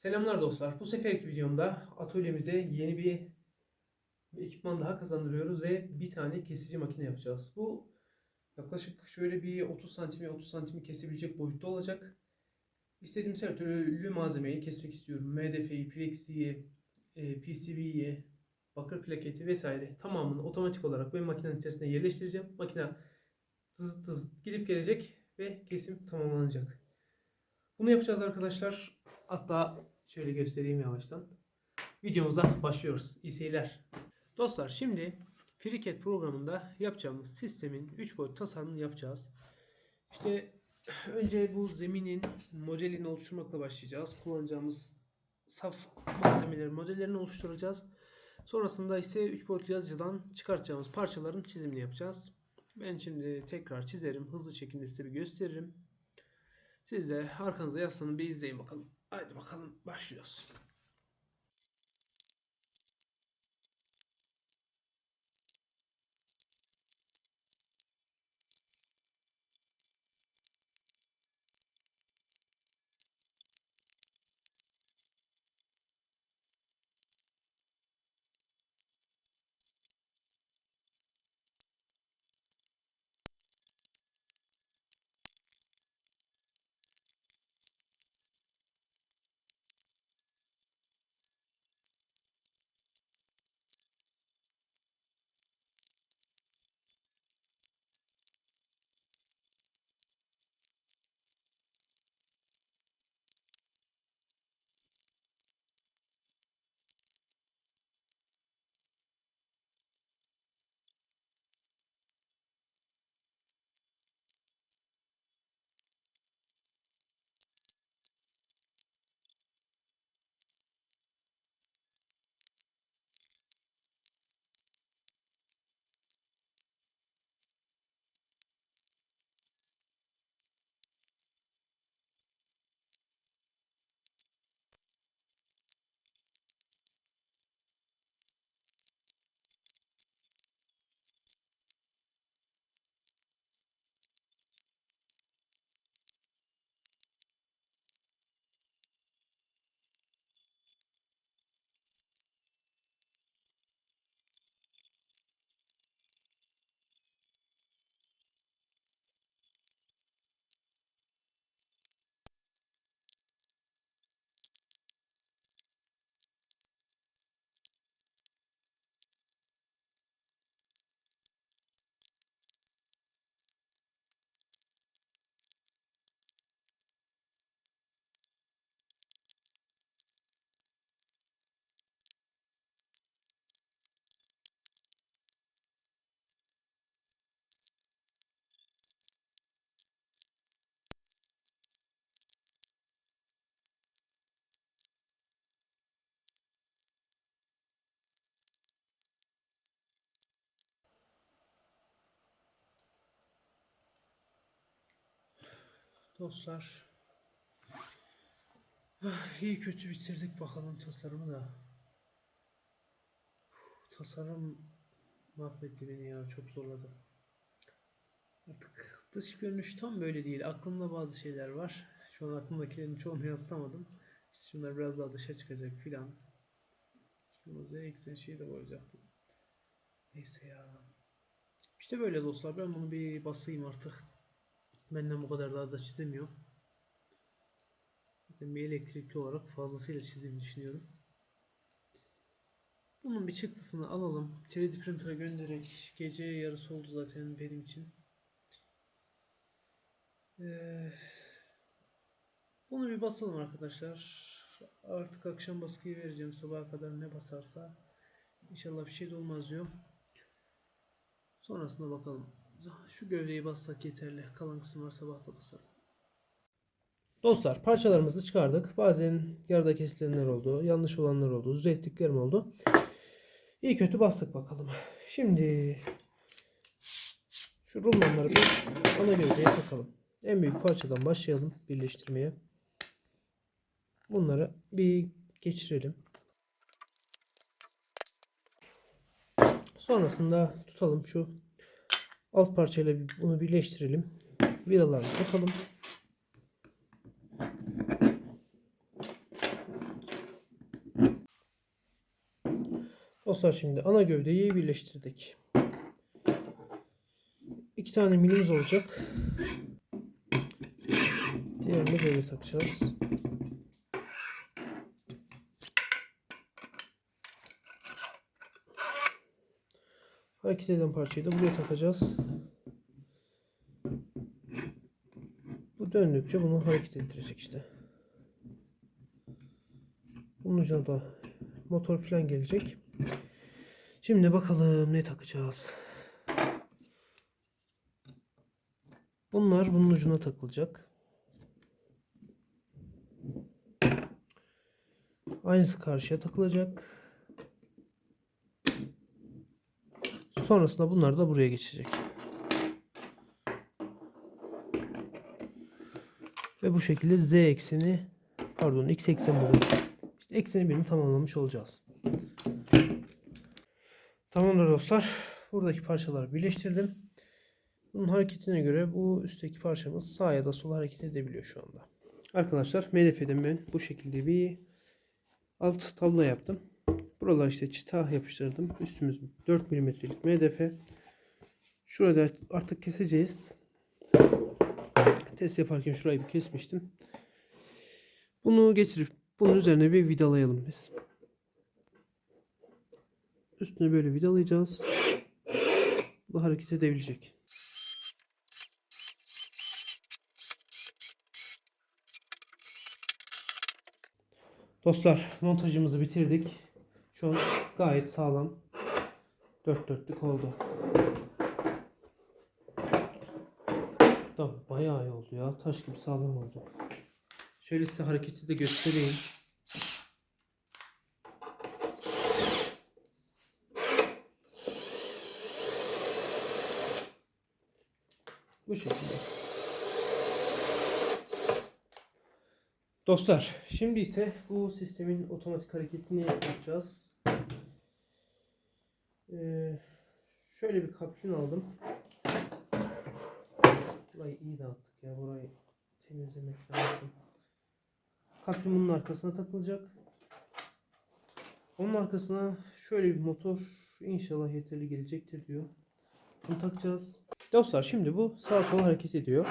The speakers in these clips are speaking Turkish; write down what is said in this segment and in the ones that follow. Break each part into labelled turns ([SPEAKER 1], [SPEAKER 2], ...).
[SPEAKER 1] Selamlar dostlar. Bu seferki videomda atölyemize yeni bir ekipman daha kazandırıyoruz ve bir tane kesici makine yapacağız. Bu yaklaşık şöyle bir 30 santime 30 santimi kesebilecek boyutta olacak. İstediğimiz her türlü malzemeyi kesmek istiyorum. MDF'yi, Plexi'yi, e, PCB'yi, bakır plaketi vesaire tamamını otomatik olarak ben makinenin içerisine yerleştireceğim. Makine tız tız gidip gelecek ve kesim tamamlanacak. Bunu yapacağız arkadaşlar. Hatta şöyle göstereyim yavaştan. Videomuza başlıyoruz. İyi seyirler. Dostlar şimdi FreeCAD programında yapacağımız sistemin 3 boyut tasarımını yapacağız. İşte önce bu zeminin modelini oluşturmakla başlayacağız. Kullanacağımız saf malzemeleri modellerini oluşturacağız. Sonrasında ise 3 boyutlu yazıcıdan çıkartacağımız parçaların çizimini yapacağız. Ben şimdi tekrar çizerim. Hızlı şekilde size bir gösteririm. Siz de arkanıza yaslanın bir izleyin bakalım. Haydi bakalım başlıyoruz. Dostlar. ah, iyi kötü bitirdik bakalım tasarımı da. Tasarım mahvetti beni ya çok zorladı. Artık dış görünüş tam böyle değil. Aklımda bazı şeyler var. Şu an aklımdakilerin çoğunu yansıtamadım. İşte şunlar biraz daha dışa çıkacak filan. Şunu Z eksen şeyi de koyacaktım. Neyse ya. İşte böyle dostlar. Ben bunu bir basayım artık. Benden bu kadar daha da çizemiyorum. Zaten bir elektrikli olarak fazlasıyla çizimi düşünüyorum. Bunun bir çıktısını alalım. 3D printer'a göndererek gece yarısı oldu zaten benim için. Ee, bunu bir basalım arkadaşlar. Artık akşam baskıyı vereceğim sabaha kadar ne basarsa. İnşallah bir şey de olmaz diyorum. Sonrasında bakalım. Şu gövdeyi bassak yeterli. Kalan kısım var sabahta basarım. Dostlar parçalarımızı çıkardık. Bazen yarıda kesilenler oldu. Yanlış olanlar oldu. Düzelttiklerim oldu. İyi kötü bastık bakalım. Şimdi şu rulmanları bir ana gövdeye takalım. En büyük parçadan başlayalım birleştirmeye. Bunları bir geçirelim. Sonrasında tutalım şu Alt parçayla bunu birleştirelim. Vidalarını takalım. Dostlar şimdi ana gövdeyi birleştirdik. İki tane milimiz olacak. Diğerini böyle takacağız. Hareket eden parçayı da buraya takacağız. Bu döndükçe bunu hareket ettirecek işte. Bunun ucuna da motor falan gelecek. Şimdi bakalım ne takacağız. Bunlar bunun ucuna takılacak. Aynısı karşıya takılacak. Sonrasında bunlar da buraya geçecek. Ve bu şekilde z ekseni pardon x ekseni buluyor. İşte ekseni birini tamamlamış olacağız. Tamamdır dostlar. Buradaki parçaları birleştirdim. Bunun hareketine göre bu üstteki parçamız sağa ya da sola hareket edebiliyor şu anda. Arkadaşlar MDF'den ben bu şekilde bir alt tablo yaptım. Buralar işte çıta yapıştırdım. Üstümüz 4 mm'lik MDF. Şurada artık keseceğiz. Test yaparken şurayı bir kesmiştim. Bunu getirip bunun üzerine bir vidalayalım biz. Üstüne böyle vidalayacağız. Bu hareket edebilecek. Dostlar montajımızı bitirdik. Şu an gayet sağlam. Dört dörtlük oldu. Da bayağı iyi oldu ya. Taş gibi sağlam oldu. Şöyle size hareketi de göstereyim. Bu şekilde. Dostlar, şimdi ise bu sistemin otomatik hareketini yapacağız. Ee, şöyle bir kapşon aldım. Burayı iyi dağıttık ya. Burayı temizlemek lazım. Kapşon bunun arkasına takılacak. Onun arkasına şöyle bir motor inşallah yeterli gelecektir diyor. Bunu takacağız. Dostlar şimdi bu sağa sola hareket ediyor.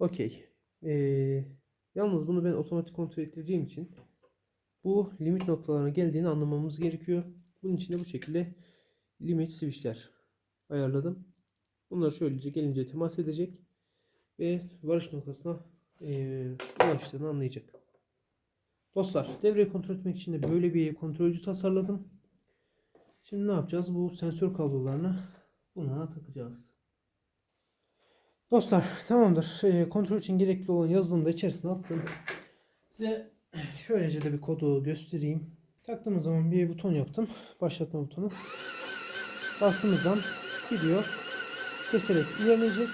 [SPEAKER 1] Okey. Ee, yalnız bunu ben otomatik kontrol ettireceğim için bu limit noktalarına geldiğini anlamamız gerekiyor. Bunun için de bu şekilde limit switchler ayarladım. Bunlar şöylece gelince temas edecek ve varış noktasına ee, ulaştığını anlayacak. Dostlar devreyi kontrol etmek için de böyle bir kontrolcü tasarladım. Şimdi ne yapacağız? Bu sensör kablolarını buna takacağız. Dostlar tamamdır. E, kontrol için gerekli olan yazılımı da içerisine attım. Size şöylece de bir kodu göstereyim. Taktığımız zaman bir buton yaptım. Başlatma butonu. Bastığımız zaman gidiyor. Keserek ilerleyecek.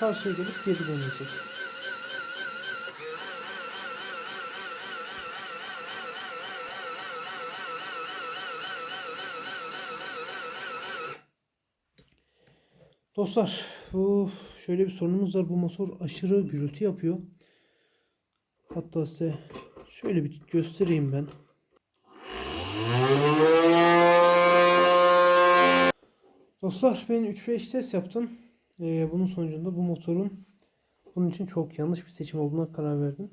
[SPEAKER 1] Karşıya gelip geri dönecek. Dostlar bu şöyle bir sorunumuz var. Bu motor aşırı gürültü yapıyor. Hatta size şöyle bir göstereyim ben. Dostlar ben 3-5 test yaptım. Ee, bunun sonucunda bu motorun bunun için çok yanlış bir seçim olduğuna karar verdim.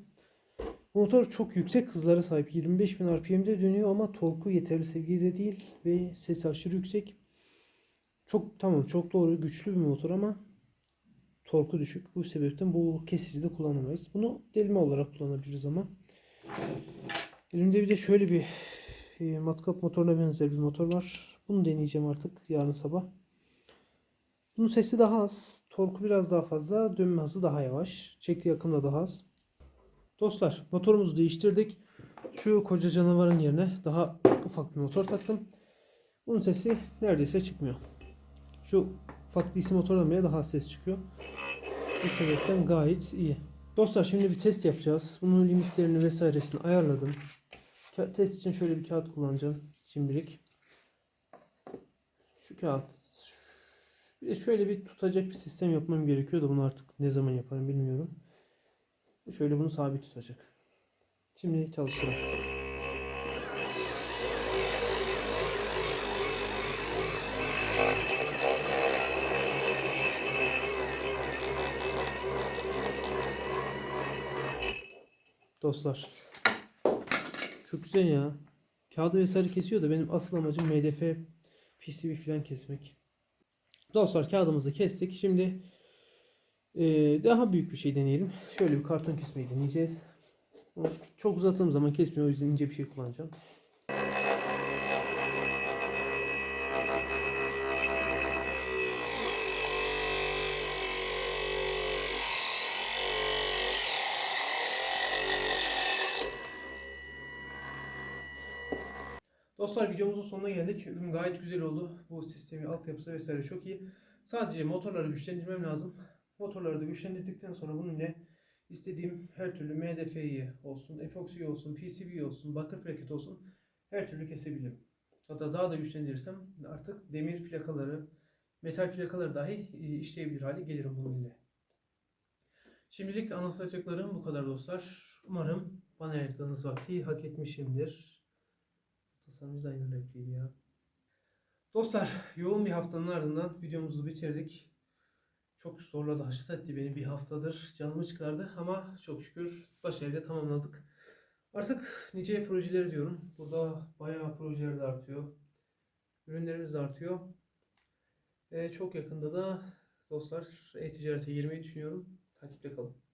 [SPEAKER 1] Motor çok yüksek hızlara sahip. 25.000 RPM'de dönüyor ama torku yeterli seviyede değil ve sesi aşırı yüksek. Çok tamam çok doğru güçlü bir motor ama torku düşük. Bu sebepten bu kesicide kullanamayız. Bunu delme olarak kullanabiliriz ama. Elimde bir de şöyle bir e, matkap motoruna benzer bir motor var. Bunu deneyeceğim artık yarın sabah. Bunun sesi daha az. Torku biraz daha fazla. Dönme hızı daha yavaş. Çektiği akım da daha az. Dostlar motorumuzu değiştirdik. Şu koca canavarın yerine daha ufak bir motor taktım. Bunun sesi neredeyse çıkmıyor. Şu ufak DC motordan bile daha ses çıkıyor. Bu sebepten gayet iyi. Dostlar şimdi bir test yapacağız. Bunun limitlerini vesairesini ayarladım. Test için şöyle bir kağıt kullanacağım. Şimdilik. Şu kağıt. Bir de şöyle bir tutacak bir sistem yapmam gerekiyor da bunu artık ne zaman yaparım bilmiyorum. Şöyle bunu sabit tutacak. Şimdi çalıştıralım. Dostlar. Çok güzel ya. Kağıdı vesaire kesiyor da benim asıl amacım MDF PCB falan kesmek. Dostlar kağıdımızı kestik. Şimdi eee, daha büyük bir şey deneyelim. Şöyle bir karton kesmeyi deneyeceğiz. Çok uzattığım zaman kesmiyor. O yüzden ince bir şey kullanacağım. Dostlar videomuzun sonuna geldik. Ürün gayet güzel oldu. Bu sistemi, altyapısı vesaire çok iyi. Sadece motorları güçlendirmem lazım. Motorları da güçlendirdikten sonra bununla istediğim her türlü MDF'yi olsun, epoksi olsun, PCB olsun, bakır plaket olsun her türlü kesebilirim. Hatta daha da güçlendirirsem artık demir plakaları, metal plakaları dahi e, işleyebilir hale gelirim bununla. Şimdilik anlatacaklarım bu kadar dostlar. Umarım bana ayırdığınız vakti hak etmişimdir. Da aynı renkliydi ya. Dostlar yoğun bir haftanın ardından videomuzu bitirdik. Çok zorladı, haşet etti beni bir haftadır. Canımı çıkardı ama çok şükür başarıyla tamamladık. Artık nice projeleri diyorum. Burada bayağı projeler de artıyor. Ürünlerimiz de artıyor. Ve çok yakında da dostlar e-ticarete girmeyi düşünüyorum. Takipte kalın.